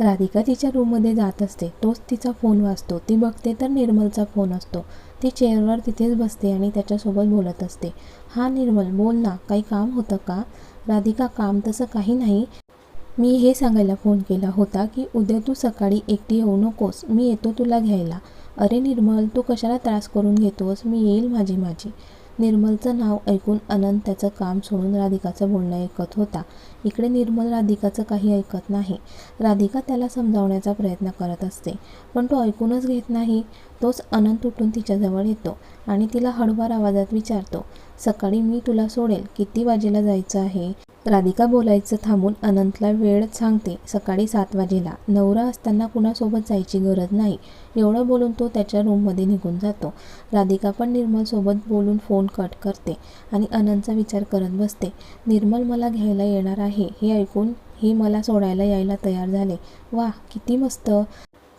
राधिका तिच्या रूममध्ये जात असते. तोच तिचा फोन वाजतो. ती बघते तर निर्मलचा फोन असतो. ती चेअरवर तिथेच बसते आणि त्याच्यासोबत बोलत असते. हा निर्मल बोल ना. काही काम होतं का? राधिका काम तसं काही नाही. मी हे सांगायला फोन केला होता की उद्या तू सकाळी एकटी येऊ नकोस. मी येतो तुला घ्यायला. अरे निर्मल तू कशाला त्रास करून घेतोस? मी येईल माझी माझी. निर्मलचं नाव ऐकून अनंत त्याचं काम सोडून राधिकाचं बोलणं ऐकत होता. इकडे निर्मल राधिकाचं काही ऐकत नाही. राधिका त्याला समजावण्याचा प्रयत्न करत असते पण तो ऐकूनच घेत नाही. तोच अनंत उठून तिच्याजवळ येतो आणि तिला हळूवार आवाजात विचारतो सकाळी मी तुला सोडेल किती वाजेला जायचं आहे? राधिका बोलायचं थांबून अनंतला वेळ सांगते. सकाळी सात वाजेला. नवरा असताना कुणासोबत जायची गरज नाही. एवढं बोलून तो त्याच्या रूममध्ये निघून जातो. राधिका पण निर्मलसोबत बोलून फोन कट करते आणि अनंतचा विचार करत बसते. निर्मल मला घ्यायला येणार आहे. हे ऐकून हे मला सोडायला यायला तयार झाले. वा किती मस्त!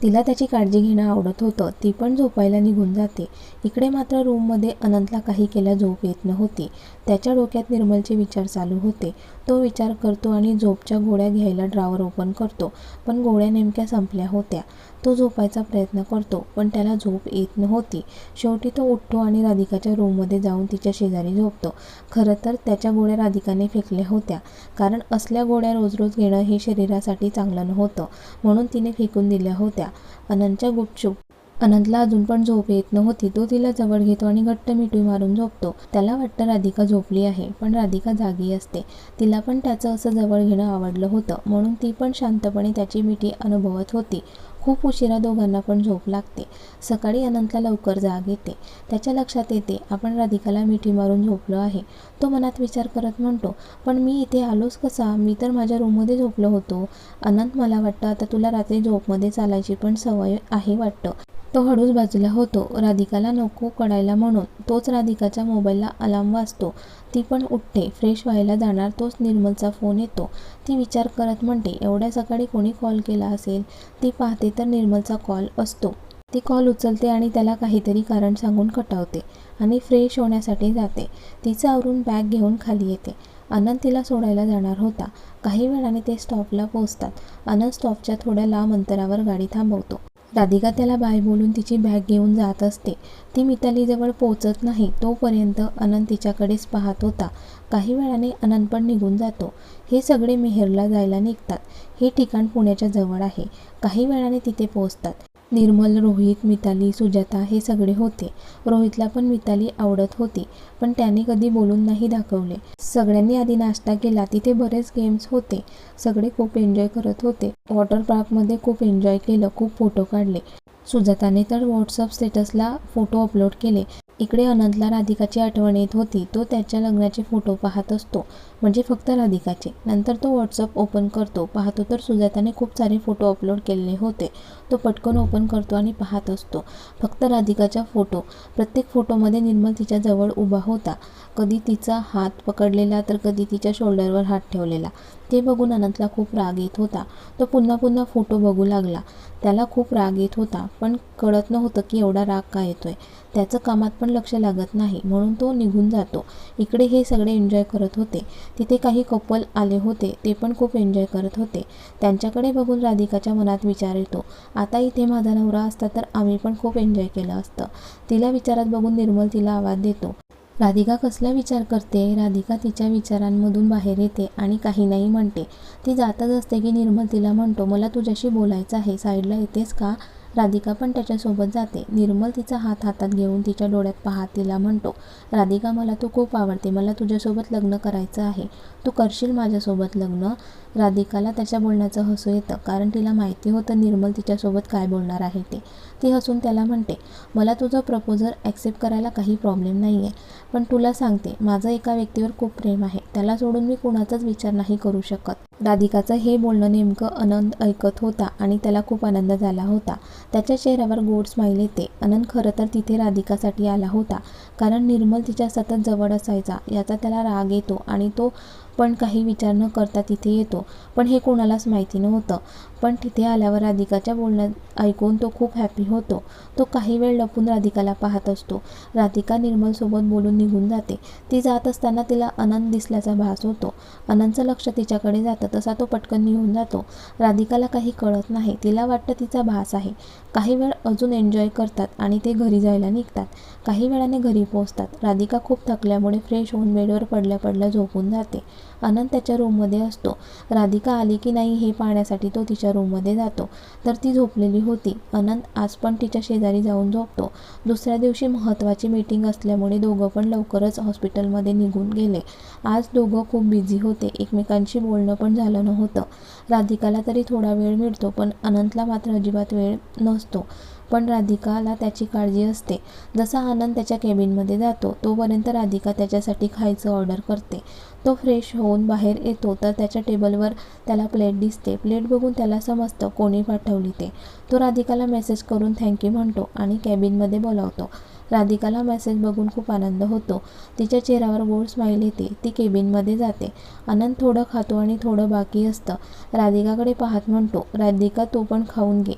तिला त्याची काळजी घेणं आवडत होतं. ती पण झोपायला निघून जाते. इकडे मात्र रूममध्ये अनंतला काही केल्या झोप येत नव्हती. त्याच्या डोक्यात निर्मलचे विचार चालू होते. तो विचार करतो आणि झोपच्या गोळ्या घ्यायला ड्रावर ओपन करतो. पण गोळ्या नेमक्या संपल्या होत्या. तो झोपायचा प्रयत्न करतो पण त्याला झोप येत नव्हती. शेवटी तो उठतो आणि राधिकाच्या रूममध्ये जाऊन तिच्या शेजारी झोपतो. खरं तर त्याच्या गोळ्या राधिकाने फेकल्या होत्या कारण असल्या गोळ्या रोज रोज घेणं हे शरीरासाठी चांगलं नव्हतं म्हणून तिने फेकून दिल्या होत्या. अनंतच्या गुपचूप अनंतला अजून पण झोप येत नव्हती तो तिला जवळ घेतो आणि घट्ट मिठी मारून झोपतो. त्याला वाटतं राधिका झोपली आहे पण राधिका जागी असते. तिला पण त्याचं असं जवळ घेणं आवडलं होतं म्हणून ती पण शांतपणे त्याची मिठी अनुभवत होती. खूप उशिरा दोघांना पण झोप लागते. सकाळी अनंतला लवकर जाग येते. त्याच्या लक्षात येते आपण राधिकाला मिठी मारून झोपलो आहे. तो मनात विचार करत म्हणतो पण मी इथे आलोच कसा? मी तर माझ्या रूममध्ये झोपलो होतो. अनंत मला वाटतं आता तुला रात्री झोपमध्ये चालायची पण सवय आहे वाटतं. तो हळूच बाजूला होतो. राधिकाला नको कळायला म्हणून तोच राधिकाच्या मोबाईलला अलार्म वाजतो. ती पण उठते. फ्रेश व्हायला जाणार तोच निर्मलचा फोन येतो. ती विचार करत म्हणते एवढ्या सकाळी कोणी कॉल केला असेल? ती पाहते तर निर्मलचा कॉल असतो. ती कॉल उचलते आणि त्याला काहीतरी कारण सांगून कटावते आणि फ्रेश होण्यासाठी जाते. तिचं आवरून बॅग घेऊन खाली येते. अनंत तिला सोडायला जाणार होता. काही वेळाने ते स्टॉपला पोहोचतात. अनंत स्टॉपच्या थोड्या लांब अंतरावर गाडी थांबवतो. राधिका त्याला बाय बोलून तिची बॅग घेऊन जात असते. ती मितालीजवळ पोचत नाही तोपर्यंत अनंत तिच्याकडेच पाहत होता. काही वेळाने अनंत पण निघून जातो. हे सगळे मेहरला जायला निघतात. हे ठिकाण पुण्याच्या जवळ आहे. काही वेळाने तिथे पोहोचतात. निर्मल रोहित मिताली सुजाता हे सगळे होते. रोहितला पण मिताली आवडत होती पण त्याने कधी बोलून नाही दाखवले. सगळ्यांनी आधी नाश्ता केला तिथे बरेच गेम्स होते. सगळे खूप एन्जॉय करत होते. वॉटर पार्कमध्ये खूप एन्जॉय केलं खूप फोटो काढले. सुजाताने तर व्हॉट्सअप स्टेटसला फोटो अपलोड केले. इकडे अनंतला राधिकाची आठवण येत होती. तो त्याच्या लग्नाचे फोटो पाहत असतो. म्हणजे फक्त राधिकाचे. नंतर तो व्हॉट्सअप ओपन करतो. पाहतो तर सुजाताने खूप सारे फोटो अपलोड केलेले होते. तो पटकन ओपन करतो आणि पाहत असतो. फक्त राधिकाचा फोटो. प्रत्येक फोटोमध्ये निर्मल तिच्या जवळ उभा होता. कधी तिचा हात पकडलेला तर कधी तिच्या शोल्डरवर हात ठेवलेला. ते बघून अनंतला खूप राग येत होता. तो पुन्हा पुन्हा फोटो बघू लागला. त्याला खूप राग येत होता पण कळत नव्हतं की एवढा राग का येतोय. त्याचं कामात पण लक्ष लागत नाही म्हणून तो निघून जातो. इकडे हे सगळे एन्जॉय करत होते. तिथे काही कपल आले होते ते पण खूप एन्जॉय करत होते. त्यांच्याकडे बघून राधिकाच्या मनात विचार येतो. आता इथे माझा नवरा असता तर आम्ही पण खूप एन्जॉय केलं असतं. तिला विचारात बघून निर्मल तिला आवाज देतो. राधिका कसला विचार करते? राधिका तिच्या विचारांमधून बाहेर येते आणि काही नाही म्हणते. ती जातच असते की निर्मल तिला म्हणतो मला तुझ्याशी बोलायचं आहे. साईडला येतेस का? राधिका पण त्याच्यासोबत जाते. निर्मल तिचा हात हातात घेऊन तिच्या डोळ्यात पाहा तिला म्हणतो राधिका मला तू खूप आवडते. मला तुझ्यासोबत लग्न करायचं आहे. तू करशील माझ्यासोबत लग्न? राधिकाला त्याच्या बोलण्याचं हसू येतं. कारण तिला माहिती होतं निर्मल तिच्यासोबत काय बोलणार आहे ते. ती हसून त्याला म्हणते मला तुझं प्रपोजल ॲक्सेप्ट करायला काही प्रॉब्लेम नाही आहे पण तुला सांगते माझं एका व्यक्तीवर खूप प्रेम आहे. त्याला सोडून मी कुणाचाच विचार नाही करू शकत. राधिकाचं हे बोलणं नेमकं आनंद ऐकत होता आणि त्याला खूप आनंद झाला होता. त्याच्या चेहऱ्यावर गोड स्माईल येते. आनंद खरं तर तिथे राधिकासाठी आला होता. कारण निर्मल तिच्या सतत जवळ असायचा. याचा त्याला राग येतो आणि तो पण काही विचार न करता तिथे येतो. पण हे कोणालाच माहिती नव्हतं. पण तिथे आल्यावर राधिकाच्या बोलण्यात ऐकून तो खूप हॅपी होतो. तो काही वेळ लपून राधिकाला पाहत असतो. राधिका निर्मलसोबत बोलून निघून जाते. ती जात असताना तिला अनंत दिसल्याचा भास होतो. अनंतचं लक्ष तिच्याकडे जातं तसा तो पटकन निघून जातो. राधिकाला काही कळत नाही. तिला वाटतं तिचा भास आहे. काही वेळ अजून एन्जॉय करतात आणि ते घरी जायला निघतात. काही वेळाने घरी पोहोचतात. राधिका खूप थकल्यामुळे फ्रेश होऊन बेडवर पडल्या पडल्या झोपून जाते. अनंत त्याच्या रूममध्ये असतो. राधिका आली की नाही हे पाहण्यासाठी तो तिच्या रूममध्ये जातो. तर ती झोपलेली होती. अनंत आज पण तिच्या शेजारी जाऊन झोपतो. दुसऱ्या दिवशी महत्त्वाची मीटिंग असल्यामुळे दोघं पण लवकरच हॉस्पिटलमध्ये निघून गेले. आज दोघं खूप बिझी होते. एकमेकांशी बोलणं पण झालं नव्हतं. राधिकाला तरी थोडा वेळ मिळतो पण अनंतला मात्र अजिबात वेळ नसतो. पण राधिकाला त्याची काळजी असते. जसा आनंद त्याच्या केबिनमध्ये जातो तोपर्यंत राधिका त्याच्यासाठी खायचं ऑर्डर करते. तो फ्रेश होऊन बाहेर येतो तर त्याच्या टेबलवर त्याला प्लेट दिसते. प्लेट बघून त्याला समजतं कोणी पाठवली ते. तो राधिकाला मेसेज करून थँक्यू म्हणतो आणि कॅबिनमध्ये बोलावतो. राधिकाला मेसेज बघून खूप आनंद होतो. तिच्या चेहऱ्यावर गोड स्माईल येते. ती केबिनमध्ये जाते. आनंद थोडं खातो आणि थोडं बाकी असतं. राधिकाकडे पाहत म्हणतो राधिका तू पण खाऊन घे.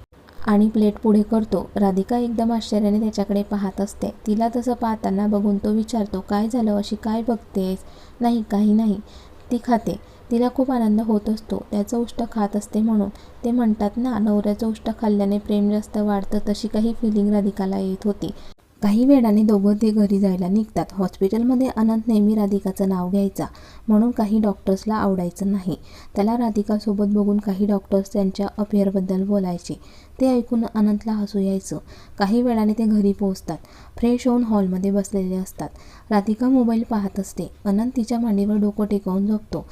आणि प्लेट पुढे करतो. राधिका एकदम आश्चर्याने त्याच्याकडे पाहत असते. तिला तसं पाहताना बघून तो विचारतो काय झालं? अशी काय बघतेस? नाही काही नाही. ती खाते. तिला खूप आनंद होत असतो. त्याचं उष्ट खात असते म्हणून. ते म्हणतात ना नवऱ्याचं उष्ट खाल्ल्याने प्रेम जास्त वाढतं तशी काही फिलिंग राधिकाला येत होती. काही वेळाने दोघं ते घरी जायला निघतात. हॉस्पिटलमध्ये अनंत नेहमी राधिकाचं नाव घ्यायचा म्हणून काही डॉक्टर्सला आवडायचं नाही. त्याला राधिकासोबत बघून काही डॉक्टर्स त्यांच्या अफेअरबद्दल बोलायचे. ते ऐकून अनंतला हसू यायचं. काही वेळाने ते घरी पोहोचतात. फ्रेश होऊन हॉलमध्ये बसलेले असतात. राधिका मोबाईल पाहत असते. अनंत तिच्या मांडीवर डोकं टेकवून झोपतो.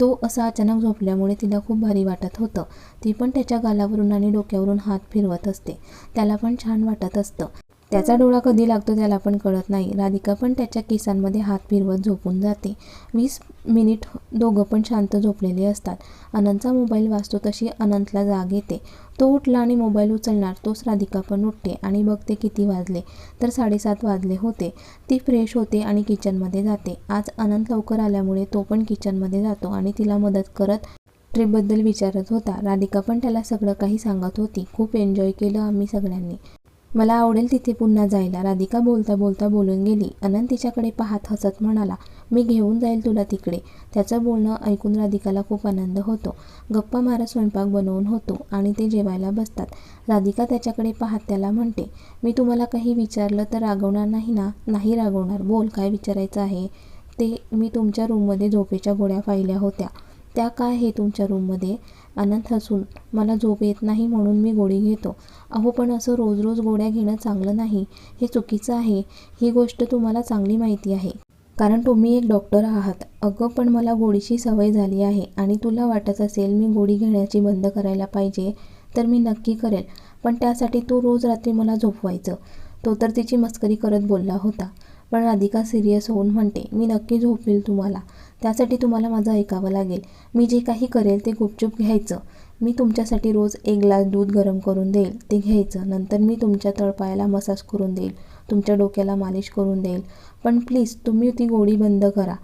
तो असा अचानक झोपल्यामुळे तिला खूप भारी वाटत होतं. ती पण त्याच्या गालावरून आणि डोक्यावरून हात फिरवत असते. त्याला पण छान वाटत असतं. त्याचा डोळा कधी लागतो त्याला पण कळत नाही. राधिका पण त्याच्या केसांमध्ये हात फिरवत झोपून जाते. वीस मिनिट दोघं पण शांत झोपलेले असतात. अनंतचा मोबाईल वाजतो तशी अनंतला जाग येते. तो उठला आणि मोबाईल उचलणार तोच राधिका पण उठते आणि बघते किती वाजले. तर साडेसात वाजले होते. ती फ्रेश होते आणि किचनमध्ये जाते. आज अनंत लवकर आल्यामुळे तो पण किचनमध्ये जातो आणि तिला मदत करत ट्रिपबद्दल विचारत होता. राधिका पण त्याला सगळं काही सांगत होती. खूप एन्जॉय केलं आम्ही सगळ्यांनी. मला आवडेल तिथे पुन्हा जायला. राधिका बोलता बोलता बोलून गेली. अनंत तिच्याकडे पाहत हसत म्हणाला मी घेऊन जाईल तुला तिकडे. त्याचं बोलणं ऐकून राधिकाला खूप आनंद होतो. गप्पा मारत स्वयंपाक बनवून होतो आणि ते जेवायला बसतात. राधिका त्याच्याकडे पाहत त्याला म्हणते मी तुम्हाला काही विचारलं तर रागवणार नाही ना? नाही रागवणार. बोल काय विचारायचं आहे? ते मी तुमच्या रूममध्ये झोपेच्या गोळ्या पाहिल्या होत्या. त्या काय हे तुमच्या रूममध्ये? अनंत हसून मला झोप येत नाही म्हणून मी गोळी घेतो. अहो पण असं रोज रोज गोळ्या घेणं चांगलं नाही. हे चुकीचं आहे. ही गोष्ट तुम्हाला चांगली माहिती आहे. कारण तुम्ही एक डॉक्टर आहात. अगं पण मला गोळीची सवय झाली आहे आणि तुला वाटत असेल मी गोळी घेण्याची बंद करायला पाहिजे तर मी नक्की करेल. पण त्यासाठी तू रोज रात्री मला झोपवायचं. तो तर तिची मस्करी करत बोलला होता. पण राधिका सिरियस होऊन म्हणते मी नक्की झोपवेल तुम्हाला. त्यासाठी तुम्हाला माझं ऐकावं लागेल. मी जे काही करेल ते गुपचूप घ्यायचं. मी तुमच्यासाठी रोज एक ग्लास दूध गरम करून देईल ते घ्यायचं. नंतर मी तुमच्या तळपायाला मसाज करून देईल तुमच्या डोक्याला मालिश करून देईल. पण प्लीज तुम्ही ती गोळी बंद करा.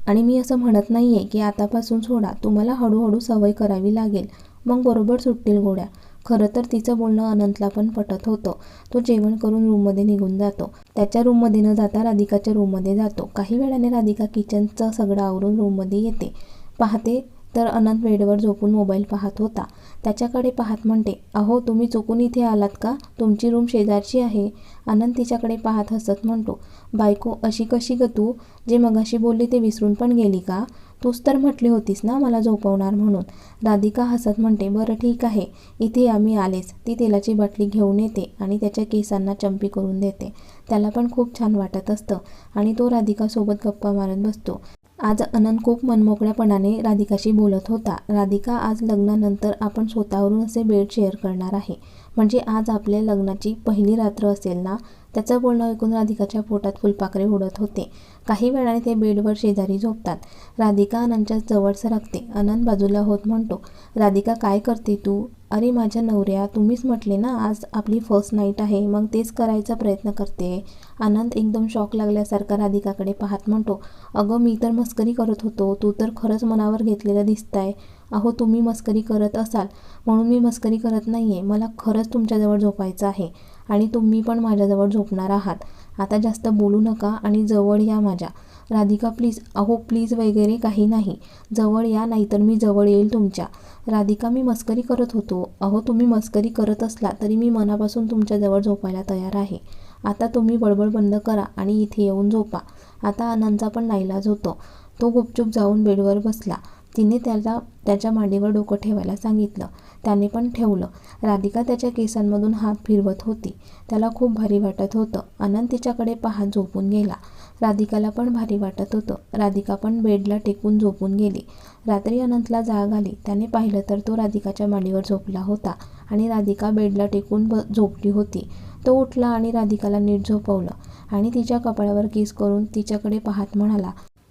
आणि मी असं म्हणत नाही आहे की आतापासून सोडा. तुम्हाला हळूहळू सवय करावी लागेल. मग बरोबर सुटतील गोळ्या. खरं तर तिचं बोलणं अनंतला पण पटत होतं. तो जेवण करून रूममध्ये निघून जातो. त्याच्या रूममध्ये न जाता राधिकाच्या रूममध्ये जातो. काही वेळाने राधिका किचनचं सगळं आवरून रूममध्ये येते. पाहते तर अनंत बेडवर झोपून मोबाईल पाहत होता. त्याच्याकडे पाहत म्हणते अहो तुम्ही चुकून इथे आलात का? तुमची रूम शेजारची आहे. अनंत तिच्याकडे पाहत हसत म्हणतो बायको अशी कशी ग तू? जे मगाशी बोलली ते विसरून पण गेली का? तूच तर म्हटली होतीस ना मला झोपवणार म्हणून. राधिका हसत म्हणते बरं ठीक आहे. इथे आम्ही आलेच. ती तेलाची बाटली घेऊन येते आणि त्याच्या केसांना चंपी करून देते. त्याला पण खूप छान वाटत असतं आणि तो राधिकासोबत गप्पा मारत बसतो. आज अनंत खूप मनमोकळ्यापणाने राधिकाशी बोलत होता. राधिका आज लग्नानंतर आपण स्वतःवरून असे बेड शेअर करणार आहे. म्हणजे आज आपल्या लग्नाची पहिली रात्र असेल ना? त्याचं बोलणं ऐकून राधिकाच्या पोटात फुलपाखरे उडत होते. काही वेळाने ते बेडवर शेजारी झोपतात. राधिका अनंतच्या जवळ सरकते अनंत बाजूला होत म्हणतो राधिका काय करते तू? अरे माझ्या नवऱ्या तुम्हीच म्हटले ना आज आपली फर्स्ट नाईट आहे मग तेच करायचा प्रयत्न करते. आनंद एकदम शॉक लागल्यासारखा राधिकाकडे पाहत म्हणतो अगं मी तर मस्करी करत होतो तू तर खरंच मनावर घेतलेलं दिसताय. अहो तुम्ही मस्करी करत असाल म्हणून मी मस्करी करत नाही आहे मला खरंच तुमच्याजवळ झोपायचं आहे आणि तुम्ही पण माझ्याजवळ झोपणार आहात. आता जास्त बोलू नका आणि जवळ या माझ्या. राधिका प्लीज अहो प्लीज वगैरे काही नाही. जवळ या नाहीतर मी जवळ येईल तुमच्या. राधिका मी मस्करी करत होतो. अहो तुम्ही मस्करी करत असला तरी मी मनापासून तुमच्याजवळ झोपायला तयार आहे. आता तुम्ही बडबड बंद करा आणि इथे येऊन झोपा. आता आनंदचा पण नाईलाज होतो. तो गुपचूप जाऊन बेडवर बसला. तिने त्याला त्याच्या मांडीवर डोकं ठेवायला सांगितलं. त्याने पण ठेवलं. राधिका त्याच्या केसांमधून हात फिरवत होती. त्याला खूप भारी वाटत होतं. आनंद तिच्याकडे पाहत झोपून गेला. राधिकाला पण भारी वाटत होतं. राधिका पण बेडला टेकून झोपून गेली. रात्री अनंतला जाग आली. त्याने पाहिलं तर तो राधिकाच्या मांडीवर झोपला होता आणि राधिका बेडला टेकून ब झोपली होती. तो उठला आणि राधिकाला नीट झोपवलं आणि तिच्या कपाळावर किस करून तिच्याकडे पाहत म्हणाला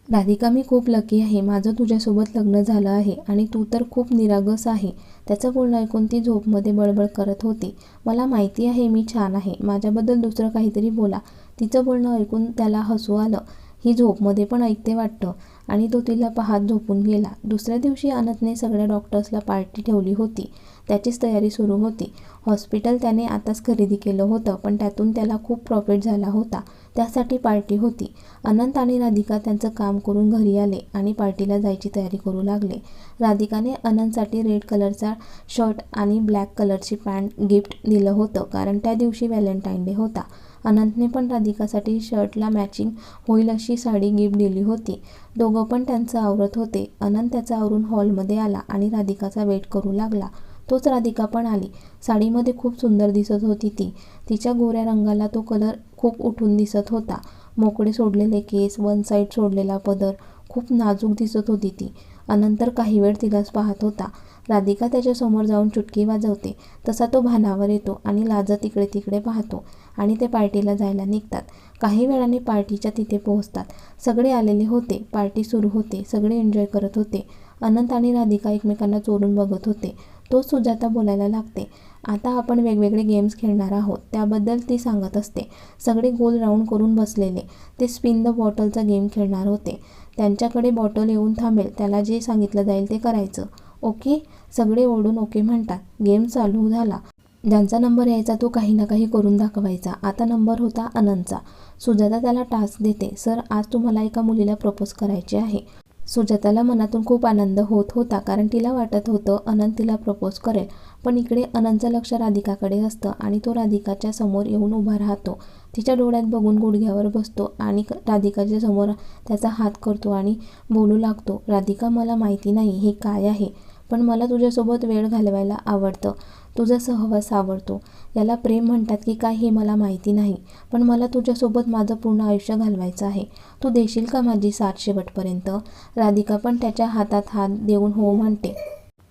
राधिका मी खूप लकी आहे. माझं तुझ्यासोबत लग्न झालं आहे आणि तू तर खूप निरागस आहे. त्याचं बोलणं ऐकून ती झोपमध्ये बळबळ करत होती. मला माहिती आहे मी छान आहे. माझ्याबद्दल दुसरं काहीतरी बोला. तिचं बोलणं ऐकून त्याला हसू आलं. ही झोपमध्ये पण ऐकते वाटतं आणि तो तिला पाहत झोपून गेला. दुसऱ्या दिवशी अनंतने सगळ्या डॉक्टर्सला पार्टी ठेवली होती. त्याचीच तयारी सुरू होती. हॉस्पिटल त्याने आताच खरेदी केलं होतं पण त्यातून त्याला खूप प्रॉफिट झाला होता. त्यासाठी पार्टी होती. अनंत आणि राधिका त्यांचं काम करून घरी आले आणि पार्टीला जायची तयारी करू लागले. राधिकाने अनंतसाठी रेड कलरचा शर्ट आणि ब्लॅक कलरची पॅन्ट गिफ्ट दिलं होतं कारण त्या दिवशी व्हॅलेंटाईन डे होता. अनंतने पण राधिकासाठी शर्टला मॅचिंग होईल अशी साडी गिफ्ट दिली होती. दोघं पण त्यांचं आवरत होते. अनंत त्याचा आवरून हॉलमध्ये आला आणि राधिकाचा वेट करू लागला. तोच राधिका पण आली. साडीमध्ये खूप सुंदर दिसत होती ती. तिच्या गोऱ्या रंगाला तो कलर खूप उठून दिसत होता. मोकळे सोडलेले केस वन साईड सोडलेला पदर खूप नाजूक दिसत होती ती. अनंतर काही वेळ तिलाच पाहत होता. राधिका त्याच्यासमोर जाऊन चुटकी वाजवते. तसा तो भानावर येतो आणि लाजत तिकडे तिकडे पाहतो आणि ते पार्टीला जायला निघतात. काही वेळाने पार्टीच्या तिथे पोहोचतात. सगळे आलेले होते. पार्टी सुरू होते. सगळे एन्जॉय करत होते. अनंत आणि राधिका एकमेकांना चोरून बघत होते. तो सुजाता बोलायला लागते. आता आपण वेगवेगळे गेम्स खेळणार आहोत. त्याबद्दल ती सांगत असते. सगळे गोल राऊंड करून बसलेले. ते स्पिन द बॉटलचा गेम खेळणार होते. त्यांच्याकडे बॉटल येऊन थांबेल. त्याला जे सांगितलं जाईल ते करायचं. ओके? सगळे ओढून ओके म्हणतात. गेम चालू झाला. ज्यांचा नंबर यायचा तो काही ना काही करून दाखवायचा. आता नंबर होता अनंतचा. सुजाता त्याला टास्क देते. सर आज तुम्हाला एका मुलीला प्रपोज करायचे आहे. सुजाताला मनातून खूप आनंद होत होता कारण तिला वाटत होतं अनंत तिला प्रपोज करेल. पण इकडे अनंतचं लक्ष राधिकाकडे असतं आणि तो राधिकाच्या समोर येऊन उभा राहतो. तिच्या डोळ्यात बघून गुडघ्यावर बसतो आणि राधिकाच्या समोर त्याचा हात करतो आणि बोलू लागतो राधिका मला माहिती नाही हे काय आहे? पण मला तुझ्यासोबत वेळ घालवायला आवडतं. तुझा सहवास आवडतो. याला प्रेम म्हणतात की काय हे मला माहिती नाही पण मला तुझ्यासोबत माझं पूर्ण आयुष्य घालवायचं आहे. तू देशील का माझी साथ शेवटपर्यंत? राधिका पण त्याच्या हातात हात देऊन हो म्हणते.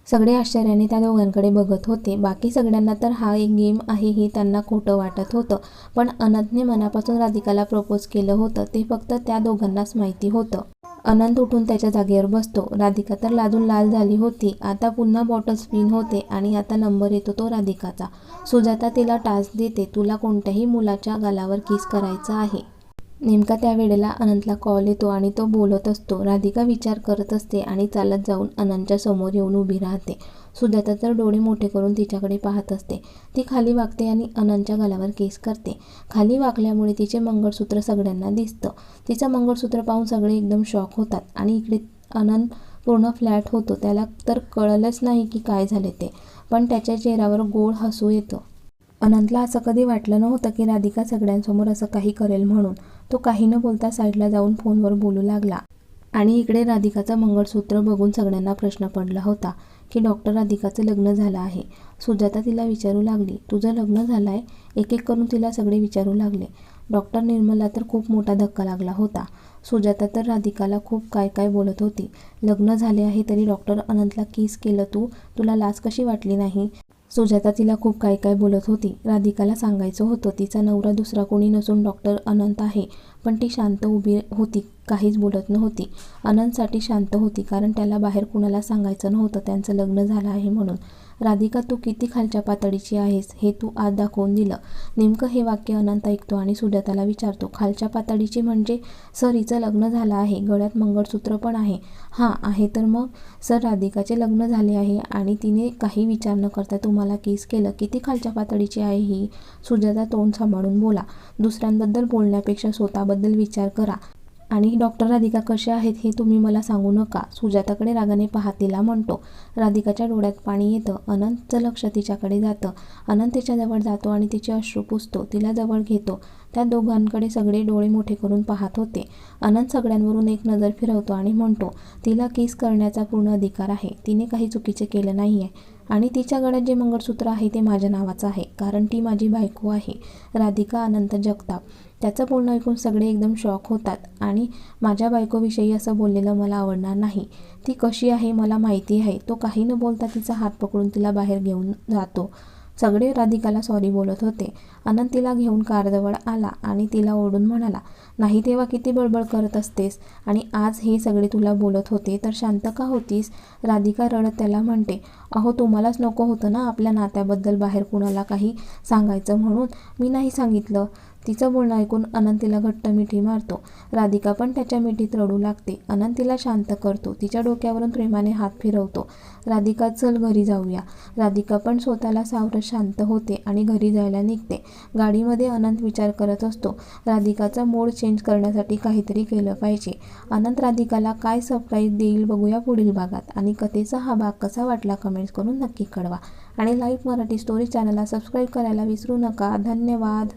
सगळे आश्चर्याने त्या दोघांकडे बघत होते. बाकी सगळ्यांना तर हा एक गेम आहे हे त्यांना खोटं वाटत होतं. पण अनंतने मनापासून राधिकाला प्रपोज केलं होतं. ते फक्त त्या दोघांनाच माहिती होतं. अनंत उठून त्याच्या जागेवर बसतो. राधिका तर लाजून लाल झाली होती. आता पुन्हा बॉटल स्पिन होते आणि आता नंबर येतो तो राधिकाचा. सुजाता तिला टास्क देते. तुला कोणत्याही मुलाच्या गालावर किस करायचा आहे. नेमका त्या वेळेला अनंतला कॉल येतो आणि तो बोलत असतो. राधिका विचार करत असते आणि चालत जाऊन अनंतच्या समोर येऊन उभी राहते. सुजाता तर डोळे मोठे करून तिच्याकडे पाहत असते. ती खाली वागते आणि अनंतच्या गालावर केस करते. खाली वाकल्यामुळे तिचे मंगळसूत्र सगळ्यांना दिसतं. तिचं मंगळसूत्र पाहून सगळे एकदम शॉक होतात आणि इकडे अनंत पूर्ण फ्लॅट होतो. त्याला तर कळलंच नाही की काय झाले ते. पण त्याच्या चेहऱ्यावर गोड हसू येतं. अनंतला असं कधी वाटलं नव्हतं की राधिका सगळ्यांसमोर असं काही करेल म्हणून. तो काही न बोलता साईडला जाऊन फोनवर बोलू लागला. आणि इकडे राधिकाचं मंगळसूत्र बघून सगळ्यांना प्रश्न पडला होता की डॉक्टर राधिकाचं लग्न झालं आहे. सुजाता तिला विचारू लागली. तुझं लग्न झालं आहे एक एक करून तिला सगळे विचारू लागले. डॉक्टर निर्मला तर खूप मोठा धक्का लागला होता. सुजाता तर राधिकाला खूप काय काय बोलत होती. लग्न झाले आहे तरी डॉक्टर अनंतला किस केलं तू? तुला लाज कशी वाटली नाही? सुजाता तिला खूप काय काय बोलत होती राधिकाला सांगायचं होतं तिचा नवरा दुसरा कोणी नसून डॉक्टर अनंत आहे पण ती शांत उभी होती काहीच बोलत नव्हती. अनंतसाठी शांत होती कारण त्याला बाहेर कुणाला सांगायचं नव्हतं त्यांचं लग्न झालं आहे म्हणून. राधिका तू किती खालच्या पातळीची आहेस हे तू आज दाखवून दिलं. नेमकं हे वाक्य अनंत ऐकतो आणि सुजाताला विचारतो खालच्या पातळीची म्हणजे? सर हिचं लग्न झालं आहे गळ्यात मंगळसूत्र पण आहे. हां आहे तर मग? सर राधिकाचे लग्न झाले आहे आणि तिने काही विचार न करता तुम्हाला किस केलं. किती खालच्या पातळीची आहे ही? सुजाता तोंड सांभाळून बोला. दुसऱ्यांबद्दल बोलण्यापेक्षा स्वतःबद्दल विचार करा. आणि डॉक्टर राधिका कशा आहेत हे तुम्ही मला सांगू नका. सुजाताकडे रागाने पाहत तिला म्हणतो. राधिकाच्या डोळ्यात पाणी येतं. अनंतचं लक्ष तिच्याकडे जातं. अनंत तिच्याजवळ जातो आणि तिचे अश्रू पुसतो. तिला जवळ घेतो. त्या दोघांकडे सगळे डोळे मोठे करून पाहत होते. अनंत सगळ्यांवरून एक नजर फिरवतो आणि म्हणतो तिला किस करण्याचा पूर्ण अधिकार आहे? तिने काही चुकीचे केलं नाही आहे आणि तिच्या गळ्यात जे मंगळसूत्र आहे ते माझ्या नावाचं आहे कारण ती माझी बायको आहे राधिका अनंत जगताप. त्याचं बोलणं ऐकून सगळे एकदम शॉक होतात आणि माझ्या बायकोविषयी असं बोललेलं मला आवडणार नाही. ती कशी आहे मला माहिती आहे तो काही न बोलता तिचा हात पकडून तिला बाहेर घेऊन जातो. सगळे राधिकाला सॉरी बोलत होते. अनंत तिला घेऊन कारजवळ आला आणि तिला ओढून म्हणाला नाही तेव्हा किती बडबड करत असतेस. आणि आज हे सगळे तुला बोलत होते तर शांत का होतीस? राधिका रडत त्याला म्हणते अहो तुम्हालाच नको होतं ना आपल्या नात्याबद्दल बाहेर कुणाला काही सांगायचं म्हणून? मी नाही सांगितलं. तिचं बोलणं ऐकून अनंत तिला घट्ट मिठी मारतो. राधिका पण त्याच्या मिठीत रडू लागते. अनंत तिला शांत करतो. तिच्या डोक्यावरून प्रेमाने हात फिरवतो. राधिका चल घरी जाऊया. राधिका पण स्वतःला सावरत शांत होते आणि घरी जायला निघते. गाडीमध्ये अनंत विचार करत असतो. राधिकाचा मोड चेंज करण्यासाठी काहीतरी केलं पाहिजे. अनंत राधिकाला काय सरप्राईज देईल बघूया पुढील भागात. आणि कथेचा हा भाग कसा वाटला कमेंट्स करून नक्की कळवा. आणि लाईव्ह मराठी स्टोरी चॅनलला सबस्क्राईब करायला विसरू नका. धन्यवाद.